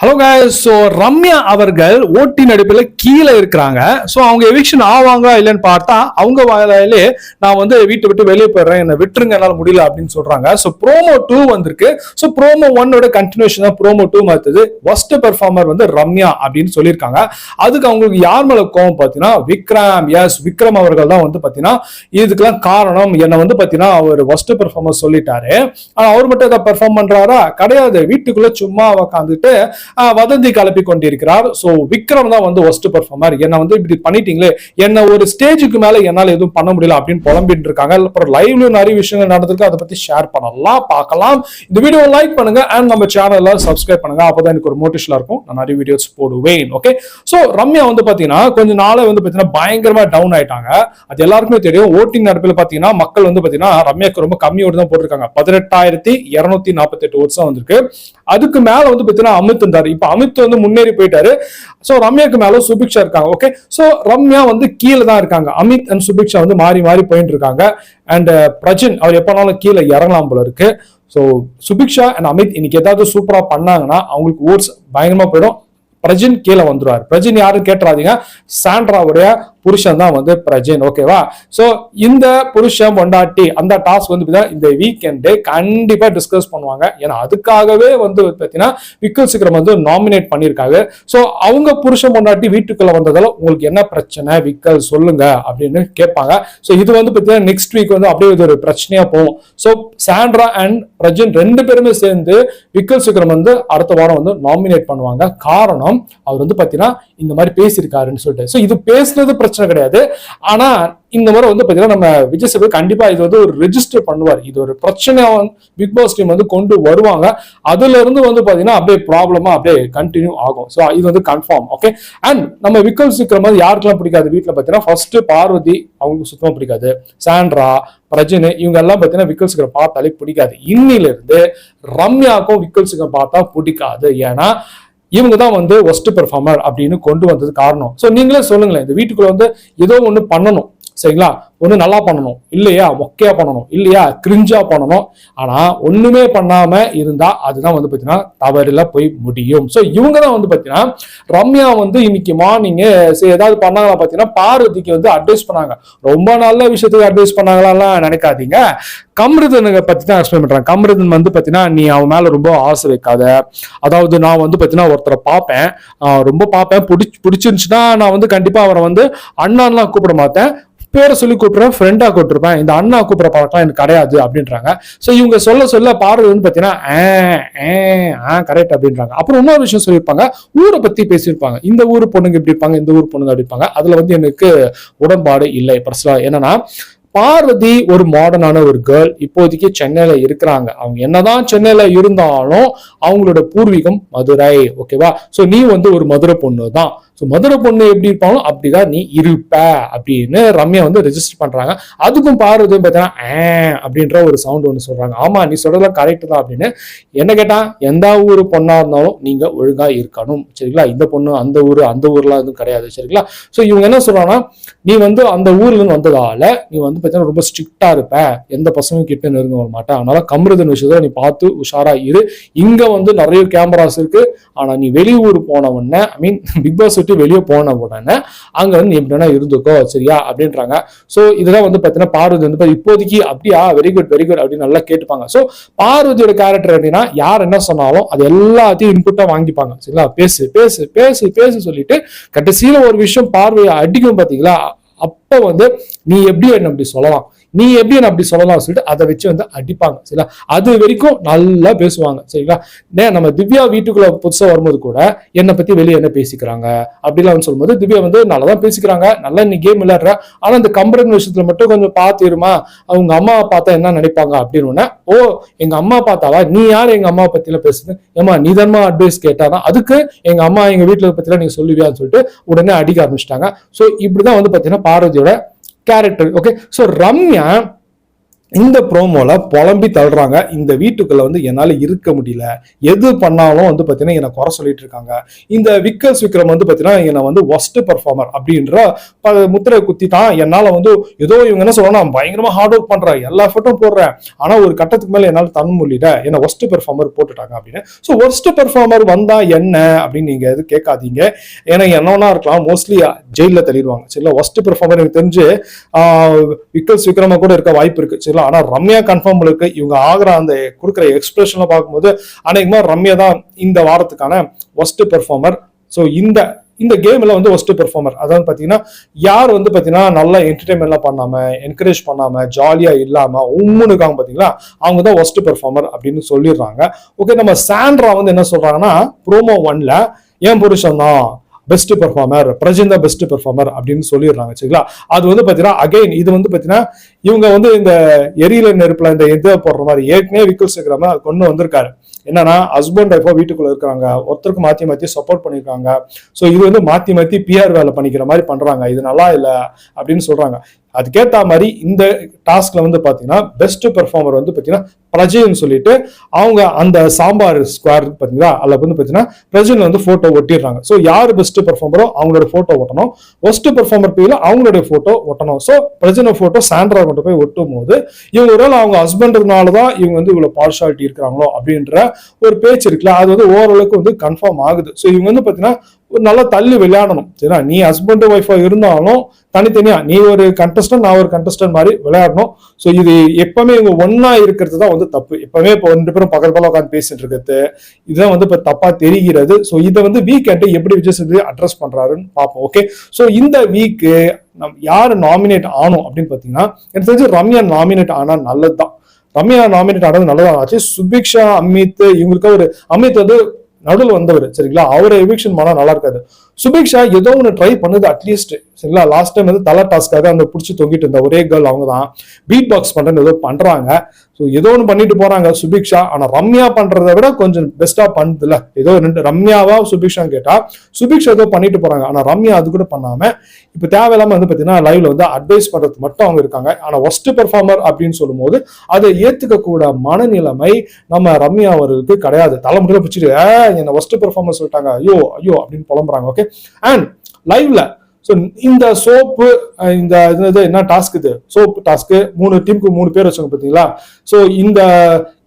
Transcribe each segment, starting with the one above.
Hello so Ramya அவர்கள் ஓட்டி நடிப்பில் கீழே இருக்கிறாங்க. ஸோ அவங்க எவிக்ஷன் ஆவாங்க இல்லைன்னு பார்த்தா அவங்க வாயிலே நான் வந்து வீட்டை விட்டு வெளியே போயிடுறேன். என்னை விட்டுருங்க என்னால் முடியல அப்படின்னு சொல்றாங்க. ஸோ ப்ரோமோ டூ வந்திருக்கு. ஸோ ப்ரோமோ ஒன்னோட கண்டினியூஷன் தான் ப்ரோமோ டூ மாத்துது. ஒஸ்ட் பெர்ஃபார்மர் வந்து ரம்யா அப்படின்னு சொல்லியிருக்காங்க. அதுக்கு அவங்களுக்கு யார் மேல கோவம் பார்த்தீங்கன்னா விக்ரம் எஸ் விக்ரம் அவர்கள் தான் வந்து பார்த்தீங்கன்னா இதுக்கெல்லாம் காரணம் என்னை வந்து பார்த்தீங்கன்னா அவர் ஒஸ்ட் பெர்ஃபார்மர் சொல்லிட்டாரு. ஆனால் அவர் மட்டும் இதை பெர்ஃபார்ம் பண்றாரா? கிடையாது. வீட்டுக்குள்ள சும்மா உக்காந்துட்டு வதந்தி கலப்பி கொண்டிருக்கிறார் ஸோ விக்ரம் தான் வந்து ஒஸ்ட் பர்ஃபார்மர் என்னை வந்து இப்படி பண்ணிட்டீங்களே என்னை ஒரு ஸ்டேஜுக்கு மேல என்னால் எதுவும் பண்ண முடியல அப்படின்னு புலம்பிட்டு இருக்காங்க அப்புறம் லைவ்ல நிறைய விஷயங்கள் நடந்திருக்கு. அதை பத்தி ஷேர் பண்ணலாம் பார்க்கலாம். இந்த வீடியோ லைக் பண்ணுங்க அண்ட் நம்ம சேனல்ல சப்ஸ்கிரைப் பண்ணுங்க. அப்பதான் எனக்கு ஒரு மோட்டிவேஷனா இருக்கும். நான் நிறைய வீடியோஸ் போடுவேன் ஓகே ஸோ ரம்யா வந்து பாத்தீங்கன்னா கொஞ்ச நாளே வந்து பாத்தீங்கன்னா பயங்கரமா டவுன் ஆயிட்டாங்க. அது எல்லாருக்குமே தெரியும். ஓட்டிங் நடப்பில் பாத்தீங்கன்னா மக்கள் வந்து பாத்தீங்கன்னா ரம்யாக்கு ரொம்ப கம்மி ஓட்டு தான் போட்டிருக்காங்க. பதினெட்டாயிரத்தி இருநூத்தி நாற்பத்தி எட்டு ஓட்ஸ் தான் வந்திருக்கு. அதுக்கு மேல வந்து பாத்தீங்கன்னா அமித் இருந்தாரு இப்ப அமித் வந்து முன்னேறி போயிட்டாரு. சோ ரம்யாக்கு மேல சுபிக்ஷா இருக்காங்க. ஓகே சோ ரம்யா வந்து கீழே தான் இருக்காங்க. அமித் அண்ட் சுபிக்ஷா வந்து மாறி மாறி போயிட்டு இருக்காங்க. அண்ட் uh, பிரஜின் அவர் எப்பனாலும் கீழே இறங்கலாம் போல இருக்கு. ஸோ சுபிக்ஷா அண்ட் அமித் இன்னைக்கு ஏதாவது சூப்பரா பண்ணாங்கன்னா அவங்களுக்கு ஓட்ஸ் பயங்கரமா போயிடும். பிரஜின் கீழே வந்துருவார். பிரஜின் யாரும் கேட்டுறாதீங்க. சாண்ட்ராவுடைய புருஷன் தான் வந்து பிரஜன் ஓகேவா ஸோ இந்த புருஷன் பொண்டாட்டி அந்த டாஸ்க் வந்து இந்த வீக்கெண்டு கண்டிப்பாக டிஸ்கஸ் பண்ணுவாங்க. ஏன்னா அதுக்காகவே வந்து பார்த்தீங்கன்னா விக்கல் சிக்கரம் வந்து நாமினேட் பண்ணியிருக்காங்க. ஸோ அவங்க புருஷன் பொண்டாட்டி வீட்டுக்குள்ள வந்ததால உங்களுக்கு என்ன பிரச்சனை? விக்கல் சொல்லுங்க அப்படின்னு கேட்பாங்க. ஸோ இது வந்து பார்த்தீங்கன்னா நெக்ஸ்ட் வீக் வந்து அப்படியே இது ஒரு பிரச்சனையா போகும். ஸோ சாண்ட்ரா அண்ட் பிரஜின் ரெண்டு பேருமே சேர்ந்து விக்கல் சிக்கரம் வந்து அடுத்த வாரம் வந்து நாமினேட் பண்ணுவாங்க. காரணம் அவர் வந்து பார்த்தீங்கன்னா இந்த மாதிரி பேசியிருக்காருன்னு சொல்லிட்டு. ஸோ இது பேசுறது பிரச்சனை பிரச்சனை கிடையாது. ஆனா இந்த முறை வந்து பார்த்தீங்கன்னா நம்ம விஜய் சேதுபதி கண்டிப்பா இது வந்து ஒரு ரெஜிஸ்டர் பண்ணுவார். இது ஒரு பிரச்சனை பிக் பாஸ் டீம் வந்து கொண்டு வருவாங்க. அதுல இருந்து வந்து பார்த்தீங்கன்னா அப்படியே ப்ராப்ளமா அப்படியே கண்டினியூ ஆகும். ஸோ இது வந்து கன்ஃபார்ம் ஓகே அண்ட் நம்ம விக்கல் சீக்கிரம் மாதிரி யாருக்கெல்லாம் பிடிக்காது வீட்டில் பார்த்தீங்கன்னா ஃபர்ஸ்ட் பார்வதி அவங்களுக்கு சுத்தமா பிடிக்காது. சாண்ட்ரா பிரஜின் இவங்க எல்லாம் பார்த்தீங்கன்னா விக்கல் பார்த்தாலே பிடிக்காது. இன்னில இருந்து ரம்யாக்கும் விக்கல் பார்த்தா பிடிக்காது. ஏன்னா இவங்க தான் வந்து ஒஸ்ட் பெர்ஃபார்மர் அப்படின்னு கொண்டு வந்தது காரணம். ஸோ நீங்களே சொல்லுங்களேன் இந்த வீட்டுக்குள்ள வந்து ஏதோ ஒன்று பண்ணணும். சரிங்களா? ஒன்று நல்லா பண்ணணும். இல்லையா? மொக்கையா பண்ணணும். இல்லையா? கிரிஞ்சா பண்ணணும். ஆனால் ஒன்றுமே பண்ணாமல் இருந்தால் அதுதான் வந்து பார்த்தீங்கன்னா தவறில் போய் முடியும். ஸோ இவங்க தான் வந்து பார்த்தீங்கன்னா ரம்யா வந்து இன்னைக்கு மார்னிங்கு ஏதாவது பண்ணாங்களா பார்த்தீங்கன்னா பார்வதிக்கு வந்து அட்வைஸ் பண்ணாங்க. ரொம்ப நல்ல விஷயத்துக்கு அட்வைஸ் பண்ணாங்களாம்லாம் நினைக்காதீங்க. கம்ருதனுங்க பற்றி தான் எக்ஸ்பிளைன் பண்ணுறாங்க கம்ருதன் வந்து பார்த்தீங்கன்னா நீ அவன் மேலே ரொம்ப ஆசை வைக்காத. அதாவது நான் வந்து பார்த்தீங்கன்னா ஒருத்தரை பார்ப்பேன். ரொம்ப பார்ப்பேன். பிடிச்சி பிடிச்சிருந்துச்சுன்னா நான் வந்து கண்டிப்பாக அவரை வந்து அண்ணான்லாம் கூப்பிட மாட்டேன். பேரை சொல்லி கூப்பிடுறேன் ஃப்ரெண்டாக கூப்பிட்டுருப்பேன். இந்த அண்ணா கூப்பிடுற பழக்கம் எனக்கு கிடையாது அப்படின்றாங்க. ஸோ இவங்க சொல்ல சொல்ல பார்வை வந்து பார்த்தீங்கன்னா ஆ கரெக்ட் அப்படின்றாங்க. அப்புறம் இன்னொரு விஷயம் சொல்லியிருப்பாங்க ஊரை பற்றி பேசியிருப்பாங்க. இந்த ஊர் பொண்ணுங்க இப்படி இருப்பாங்க இந்த ஊர் பொண்ணுங்க அப்படி இருப்பாங்க. அதில் வந்து எனக்கு உடன்பாடு இல்லை பர்சனலாக என்னன்னா பார்வதி ஒரு மாடர்னான ஒரு கேர்ள் இப்போதைக்கு சென்னையில இருக்கிறாங்க. அவங்க என்னதான் சென்னையில இருந்தாலும் அவங்களோட பூர்வீகம் மதுரை ஓகேவா சோ நீ வந்து ஒரு மதுரை பொண்ணு தான் ஸோ மதுரை பொண்ணு எப்படி இருப்பாலும் அப்படிதான் நீ இருப்ப அப்படின்னு ரம்யா வந்து ரெஜிஸ்டர் பண்றாங்க. அதுக்கும் பார்வதி பார்த்தீங்கன்னா ஆ அப்படின்ற ஒரு சவுண்ட் ஒன்று சொல்றாங்க. ஆமா நீ சொல்றதெல்லாம் கரெக்ட் தான் அப்படின்னு என்ன கேட்டா எந்த ஊர் பொண்ணா இருந்தாலும் நீங்க ஒழுங்கா இருக்கணும். சரிங்களா? இந்த பொண்ணு அந்த ஊர் அந்த ஊர்லாம் எதுவும் கிடையாது. சரிங்களா? ஸோ இவங்க என்ன சொல்றாங்கன்னா நீ வந்து அந்த ஊர்ல இருந்து வந்ததால நீ வந்து பார்த்தீங்கன்னா ரொம்ப ஸ்ட்ரிக்டா இருப்ப. எந்த பசங்க கிட்ட நெருங்க வர மாட்டேன் அதனால கம்ருதன் விஷயத்த நீ பார்த்து உஷாரா இரு. இங்க வந்து நிறைய கேமராஸ் இருக்கு. ஆனா நீ வெளியூர் போன உடனே ஐ மீன் பிக் பாஸ் விட்டு வெளியே போன உடனே அங்க வந்து எப்படின்னா இருந்துக்கோ சரியா? அப்படின்றாங்க. ஸோ இதெல்லாம் வந்து பார்த்தீங்கன்னா பார்வதி வந்து பாத்தீங்கன்னா இப்போதைக்கு அப்படியா? வெரி குட் வெரி குட் அப்படின்னு நல்லா கேட்டுப்பாங்க. ஸோ பார்வதியோட கேரக்டர் அப்படின்னா யார் என்ன சொன்னாலும் அது எல்லாத்தையும் இன்புட்டா வாங்கிப்பாங்க. சரிங்களா? பேசு பேசு பேசு பேசு சொல்லிட்டு கடைசியில ஒரு விஷயம் பார்வையை அடிக்கும் பாத்தீங்களா? அப்ப வந்து நீ எப்படி என்ன அப்படி சொல்லலாம்? நீ எப்படி என்ன அப்படி சொல்லலாம் சொல்லிட்டு அதை வச்சு வந்து அடிப்பாங்க சரிங்களா? அது வரைக்கும் நல்லா பேசுவாங்க சரிங்களா? நம்ம திவ்யா வீட்டுக்குள்ள புதுசா வரும்போது கூட என்னை பத்தி வெளியே என்ன பேசிக்கிறாங்க? அப்படிலாம் வந்து சொல்லும்போது திவ்யா வந்து நல்லா தான் பேசிக்கிறாங்க நல்லா நீ கேம் விளையாடுற ஆனா இந்த கம்பரன் விஷயத்துல மட்டும் கொஞ்சம் பார்த்துருமா அவங்க அம்மா பார்த்தா என்ன நினைப்பாங்க அப்படின்னு ஓ எங்க அம்மா பார்த்தாவா? நீ யார் எங்க அம்மா பத்தி பேசுது ஏமா நீ தான்மா அட்வைஸ் கேட்டாதான் அதுக்கு எங்க அம்மா எங்க வீட்டுல பத்திலாம் நீங்க சொல்லுவியான்னு சொல்லிட்டு உடனே அடிக்க ஆரம்பிச்சிட்டாங்க. ஸோ இப்படிதான் வந்து பாத்தீங்கன்னா இதோட கேரக்டர் ஓகே ஸோ ரம்யா இந்த ப்ரோமோல புலம்பி தள்ளுறாங்க. இந்த வீட்டுக்குள்ள வந்து என்னால் இருக்க முடியல. எது பண்ணாலும் வந்து பார்த்தீங்கன்னா என்னை குறை சொல்லிட்டு இருக்காங்க. இந்த விக்கல்ஸ் விக்ரம் வந்து பார்த்தீங்கன்னா என்னை வந்து ஒஸ்ட் பர்ஃபார்மர் அப்படின்ற ப- முத்திரை குத்தி தான் என்னால் வந்து ஏதோ இவங்க என்ன சொல்லணும் பயங்கரமாக ஹார்ட் ஒர்க் பண்ணுறேன் எல்லா எஃபர்ட்டும் போடுறேன். ஆனால் ஒரு கட்டத்துக்கு மேலே என்னால் தன் முடியல. என்னை ஒஸ்ட் பெர்ஃபார்மர் போட்டுட்டாங்க அப்படின்னு. ஸோ ஒஸ்ட் பெர்ஃபார்மர் வந்தால் என்ன? அப்படின்னு நீங்கள் எது கேட்காதீங்க. ஏன்னா என்னன்னா இருக்கலாம். மோஸ்ட்லி ஜெயிலில் தள்ளிடுவாங்க. சரிங்களா? ஒஸ்ட் பெர்ஃபார்மர் எனக்கு தெரிஞ்சு விக்கல்ஸ் விக்ரம கூட இருக்க வாய்ப்பு இருக்குது சரிங்களா? ஆனால் ரம்யா கன்ஃபார்ம் இருக்கு. இவங்க ஆகிற அந்த கொடுக்குற எக்ஸ்பிரஷன்ல பார்க்கும்போது அநேகமாக ரம்யா தான் இந்த வாரத்துக்கான ஒஸ்ட் பெர்ஃபார்மர் ஸோ இந்த இந்த கேமில் வந்து ஒஸ்ட் பெர்ஃபார்மர் அதாவது பார்த்தீங்கன்னா யார் வந்து பார்த்தீங்கன்னா நல்லா என்டர்டைன்மெண்ட்லாம் பண்ணாமல் என்கரேஜ் பண்ணாமல் ஜாலியாக இல்லாமல் உம்முன்னு பார்த்தீங்களா அவங்க தான் ஒஸ்ட் பெர்ஃபார்மர் அப்படின்னு சொல்லிடுறாங்க. ஓகே நம்ம சாண்ட்ரா வந்து என்ன சொல்கிறாங்கன்னா ப்ரோமோ ஒன்ல என் புருஷன் தான்? பெஸ்ட் பெர்ஃபார்மர் பிரஜின் தான் பெஸ்ட் பெர்ஃபார்மர் அப்படின்னு சொல்லிடுறாங்க சரிங்களா? அது வந்து பார்த்தீங்கன்னா அகைன் இது வந்து பார்த்தீங்கன்னா இவங்க வந்து இந்த எரியில நெருப்பில் இந்த இதை போடுற மாதிரி ஏற்கனவே விக்கல்ஸ் இருக்கிற மாதிரி அது கொண்டு வந்திருக்காரு. என்னன்னா ஹஸ்பண்ட் ஒய்ஃபா வீட்டுக்குள்ள இருக்கிறாங்க. ஒருத்தருக்கு மாத்தி மாத்தி சப்போர்ட் பண்ணிருக்காங்க ஸோ இது வந்து மாத்தி மாத்தி பிஆர் வேலை பண்ணிக்கிற மாதிரி பண்றாங்க. இது நல்லா இல்லை அப்படின்னு சொல்றாங்க. அதுக்கேத்த மாதிரி இந்த டாஸ்க்ல வந்து பாத்தீங்கன்னா பெஸ்ட் பெர்ஃபார்மர் வந்து பாத்தீங்கன்னா பிரஜைன்னு சொல்லிட்டு அவங்க அந்த சாம்பார் ஸ்கொயர் பாத்தீங்களா அதுல வந்து பாத்தீங்கன்னா பிரஜன் வந்து போட்டோ ஒட்டிடுறாங்க. ஸோ யார் பெஸ்ட் பெர்ஃபார்மரோ அவங்களோட போட்டோ ஒட்டணும். ஒஸ்ட் பெர்ஃபார்மர் பேர்ல அவங்களுடைய போட்டோ ஒட்டணும். ஸோ பிரஜனை போட்டோ சாண்ட்ரா கொண்டு போய் ஒட்டும் போது இவங்க ஒரு அவங்க ஹஸ்பண்ட்னால தான் இவங்க வந்து இவ்வளவு பார்ஷாலிட்டி இருக்கிறாங்களோ அப்படின்ற ஒரு பேச்சு இருக்குல்ல அது வந்து ஓரளவுக்கு வந்து கன்ஃபார்ம் ஆகுது. ஸோ இவங்க வந்து பாத்தீங்கன்னா ஒரு நல்லா தள்ளி விளையாடணும். சரியா? நீ ஹஸ்பண்ட் ஒய்ஃபா இருந்தாலும் தனித்தனியா நீ ஒரு கண்டஸ்டன்ட் நான் ஒரு கண்டஸ்டன்ட் மாதிரி விளையாடணும். ஸோ இது எப்பவுமே இவங்க ஒன்றா இருக்கிறது தான் வந்து தப்பு. எப்பவுமே இப்போ ரெண்டு பேரும் பக்கத்து பக்கம் உட்காந்து பேசிட்டு இருக்கிறது இதுதான் வந்து இப்போ தப்பா தெரிகிறது. ஸோ இதை வந்து வீக்கெண்டு எப்படி விஜய் சேதுபதி அட்ரஸ் பண்றாருன்னு பார்ப்போம் ஓகே ஸோ இந்த வீக்கு நம் யார் நாமினேட் ஆனோம் அப்படின்னு பார்த்தீங்கன்னா எனக்கு தெரிஞ்சு ரம்யா நாமினேட் ஆனா நல்லதுதான். ரம்யா நாமினேட் ஆனது நல்லதான் ஆச்சு. சுபிக்ஷா அமித் இவங்களுக்கு ஒரு அமித் வந்து நடுவில் வந்தவர் சரிங்களா? அவரை எவிக்ஷன் பண்ணால் நல்லா இருக்காது. சுபிக்ஷா ஏதோ ஒன்று ட்ரை பண்ணுது அட்லீஸ்ட் சரிங்களா? லாஸ்ட் டைம் வந்து தலை டாஸ்க்காக அந்த பிடிச்சி தொங்கிட்டு இருந்த ஒரே கேர்ள் அவங்க தான் பீட் பாக்ஸ் பண்றேன்னு ஏதோ பண்ணுறாங்க ஸோ ஏதோ ஒன்று பண்ணிட்டு போகிறாங்க சுபிக்ஷா ஆனால் ரம்யா பண்ணுறத விட கொஞ்சம் பெஸ்ட்டாக பண்ணுதுல ஏதோ ரெண்டு ரம்யாவா சுபிக்ஷான்னு கேட்டால் சுபிக்ஷா ஏதோ பண்ணிட்டு போகிறாங்க ஆனால் ரம்யா அது கூட பண்ணாமல் இப்போ தேவையில்லாமல் வந்து பார்த்தீங்கன்னா லைவ்ல வந்து அட்வைஸ் பண்ணுறது மட்டும் அவங்க இருக்காங்க. ஆனால் ஒஸ்ட் பெர்ஃபார்மர் அப்படின்னு சொல்லும்போது அதை ஏற்றுக்கக்கூட மனநிலைமை நம்ம ரம்யா அவர்களுக்கு கிடையாது. தலைமுறையில் பிடிச்சிட்டு "ஏ, என்ன ஒஸ்ட் பெர்ஃபார்மர் சொல்லிட்டாங்க. ஐயோ ஐயோ அப்படின்னு புலம்புறாங்க ஓகே அண்ட் லைவ்ல ஸோ இந்த சோப்பு இந்த இது என்ன டாஸ்க் இது? சோப்பு டாஸ்க்கு மூணு டீமுக்கு மூணு பேர் வச்சாங்க பார்த்தீங்களா? ஸோ இந்த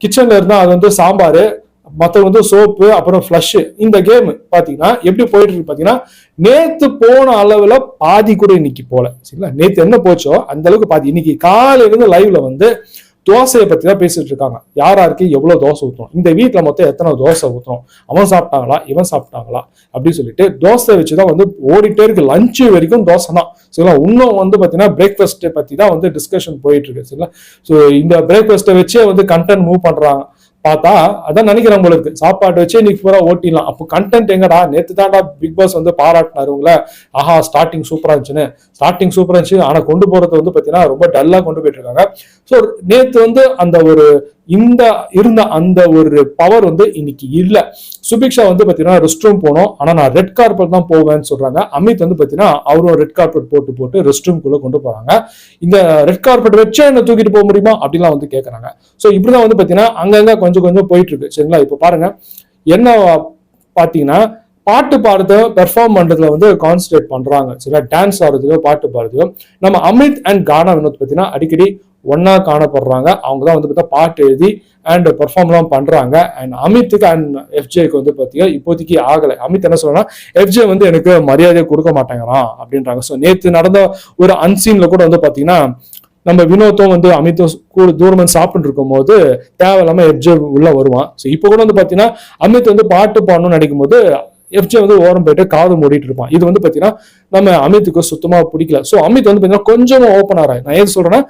கிச்சன்ல இருந்தா அது வந்து சாம்பார் மற்ற வந்து சோப்பு அப்புறம் ஃப்ளஷ் இந்த கேம் பார்த்தீங்கன்னா எப்படி போயிட்டு இருக்கு பார்த்தீங்கன்னா நேத்து போன அளவில் பாதி கூட இன்னைக்கு போல. சரிங்களா? நேத்து என்ன போச்சோ அந்த அளவுக்கு பாதி. இன்னைக்கு காலையிலேருந்து லைவ்ல வந்து தோசையை பத்தி தான் பேசிட்டு இருக்காங்க. யார் யாருக்கு எவ்வளவு தோசை ஊற்றணும் இந்த வீட்ல மொத்தம் எத்தனை தோசை ஊற்றணும் அவன் சாப்பிட்டாங்களா? இவன் சாப்பிட்டாங்களா? அப்படின்னு சொல்லிட்டு தோசை வச்சு தான் வந்து ஓடிட்டே இருக்கு. லஞ்ச் வரைக்கும் தோசை தான் சரிங்களா? இன்னும் வந்து பாத்தீங்கன்னா பிரேக்ஃபாஸ்ட் பத்தி தான் வந்து டிஸ்கஷன் போயிட்டு இருக்கு. சரிங்களா? ஸோ இந்த பிரேக்ஃபாஸ்ட்டை வச்சே வந்து கண்டென்ட் மூவ் பண்றாங்க. பார்த்தா அதான் நினைக்கிறேன் உங்களுக்கு. சாப்பாடு வச்சு இன்னைக்கு பூரா ஓட்டிடலாம். அப்போ கண்டென்ட் எங்கடா? நேற்று தாண்டா பிக் பாஸ் வந்து பாராட்டினாரு உங்களை. ஆஹா ஸ்டார்டிங் சூப்பரா இருந்துச்சுன்னு. ஸ்டார்டிங் சூப்பராக இருந்துச்சு ஆனா கொண்டு போறது வந்து பாத்தீங்கன்னா ரொம்ப டல்லா கொண்டு போயிட்டு இருக்காங்க. ஸோ நேற்று வந்து அந்த ஒரு இந்த இருந்த அந்த ஒரு பவர் வந்து இன்னைக்கு இல்லை. சுபிக்ஷா வந்து பார்த்தீங்கன்னா ரெஸ்ட் ரூம் போனோம். ஆனால் நான் ரெட் கார்பெட் தான் போவேன்னு சொல்றாங்க. அமித் வந்து பார்த்தீங்கன்னா அவரும் ரெட் கார்பெட் போட்டு போட்டு ரெஸ்ட் ரூம்குள்ளே கொண்டு போறாங்க. இந்த ரெட் கார்பெட் வச்சே என்ன தூக்கிட்டு போக முடியுமா? அப்படிலாம் வந்து கேட்குறாங்க ஸோ இப்படிதான் வந்து பார்த்தீங்கன்னா அங்கங்கே கொஞ்சம் கொஞ்சம் போயிட்டு இருக்கு சரிங்களா? இப்போ பாருங்க. என்ன பாத்தீங்கன்னா பாட்டு பாடுறது பெர்ஃபார்ம் பண்றதுல வந்து கான்சன்ட்ரேட் பண்றாங்க. சரிங்களா? டான்ஸ் ஆடுறதுலயோ பாட்டு பாடுறதுலயோ. நம்ம அமித் அண்ட் கானா வினோத் பார்த்தீங்கன்னா அடிக்கடி ஒன்றா காணப்படுறாங்க. அவங்க தான் வந்து பார்த்தா பாட்டு எழுதி அண்ட் பெர்ஃபார்ம்லாம் பண்ணுறாங்க அண்ட் அமித்துக்கு அண்ட் எஃப்ஜேக்கு வந்து பார்த்தீங்கன்னா இப்போதைக்கு ஆகலை. அமித் என்ன சொல்றா எஃப்ஜே வந்து எனக்கு மரியாதையை கொடுக்க மாட்டேங்கிறான் அப்படின்றாங்க. ஸோ நேற்று நடந்த ஒரு அன்சீனில் கூட வந்து பார்த்தீங்கன்னா நம்ம வினோத்தும் வந்து அமித்தும் கூட தூரமாக சாப்பிட்டு இருக்கும் போது தேவையில்லாம எஃப்ஜே உள்ள வருவான். ஸோ இப்போ கூட வந்து பார்த்தீங்கன்னா அமித் வந்து பாட்டு பாடணும்னு நினைக்கும் போது எஃப்ஜே வந்து ஓரம் போயிட்டு காது மூடிட்டு இருப்பான். இது வந்து பார்த்தீங்கன்னா நம்ம அமித்துக்கு சுத்தமாக பிடிக்கல. ஸோ அமித் வந்து பார்த்தீங்கன்னா கொஞ்சமா ஓப்பன் ஆறாய் நான் ஏன் சொல்கிறேன்னா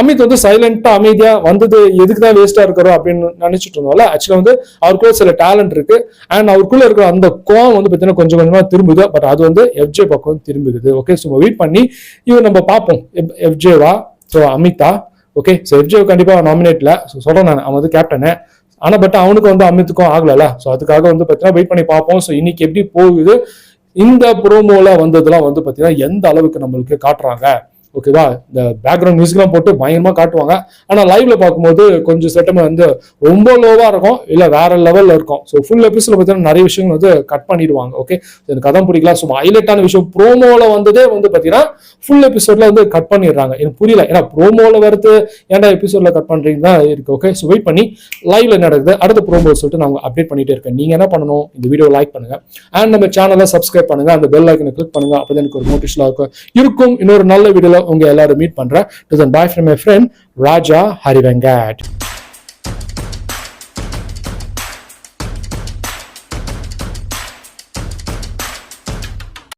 அமித் வந்து சைலண்டா அமைதியாக வந்தது எதுக்கு தான் வேஸ்ட்டாக இருக்கிறோம் அப்படின்னு நினச்சிட்டு இருந்தோம்ல. ஆக்சுவலாக வந்து அவருக்குள்ள சில டேலண்ட் இருக்கு. அண்ட் அவருக்குள்ள இருக்கிற அந்த கோவம் வந்து பார்த்தீங்கன்னா கொஞ்சம் கொஞ்சமாக திரும்புது. பட் அது வந்து எஃப்ஜே பக்கம் திரும்புது. ஓகே ஸோ வெயிட் பண்ணி இவன் நம்ம பார்ப்போம். எஃப்ஜேவா so Amitha okay so FJ கண்டிப்பாக நாமினேட்ல ஸோ சொல்கிறேன் நான். அவன் வந்து கேப்டனு ஆனால் பட் அவனுக்கு வந்து அமித்துக்கும் ஆகலைல்ல. ஸோ அதுக்காக வந்து பார்த்தீங்கன்னா வெயிட் பண்ணி பார்ப்போம். ஸோ இன்னைக்கு எப்படி போகுது? இந்த ப்ரோமோவில் வந்ததெல்லாம் வந்து பார்த்தீங்கன்னா எந்த அளவுக்கு நம்மளுக்கு காட்டுறாங்க? ஓகேவா இந்த பேக்ரவுண்ட் மியூசிக்லாம் போட்டு பயங்கரமாக காட்டுவாங்க. ஆனால் லைவ்ல பார்க்கும்போது கொஞ்சம் செட்டமே வந்து ரொம்ப லோவாக இருக்கும் இல்லை வேற லெவலில் இருக்கும். ஸோ ஃபுல் எபிசோட பார்த்தீங்கன்னா நிறைய விஷயங்கள் வந்து கட் பண்ணிடுவாங்க ஓகே எனக்கு அதான் பிடிக்கல. ஸோ ஹைலைட்டான விஷயம் ப்ரோமோவில் வந்ததே வந்து பார்த்தீங்கன்னா ஃபுல் எபிசோட்ல வந்து கட் பண்ணிடுறாங்க. எனக்கு புரியல. ஏன்னா ப்ரோமோவில் வருது ஏன்டா எபிசோட்ல கட் பண்ணுறீங்க தான் இருக்கு ஓகே ஸோ வெயிட் பண்ணி லைவ்ல நடக்குது. அடுத்த ப்ரோமோ சொல்லிட்டு நான் அப்டேட் பண்ணிட்டே இருக்கேன். நீங்க என்ன பண்ணணும்? இந்த வீடியோ லைக் பண்ணுங்க. அண்ட் நம்ம சேனலை சப்ஸ்கிரைப் பண்ணுங்க. அந்த பெல் ஐக்கனை கிளிக் பண்ணுங்க. அப்போ எனக்கு ஒரு மோட்டிவேஷனாக இருக்கும். இருக்கும். இன்னொரு நல்ல வீடியோவில் உங்க எல்லாரும் மீட் பண்றேன் bye from my friend Raja Harivenkat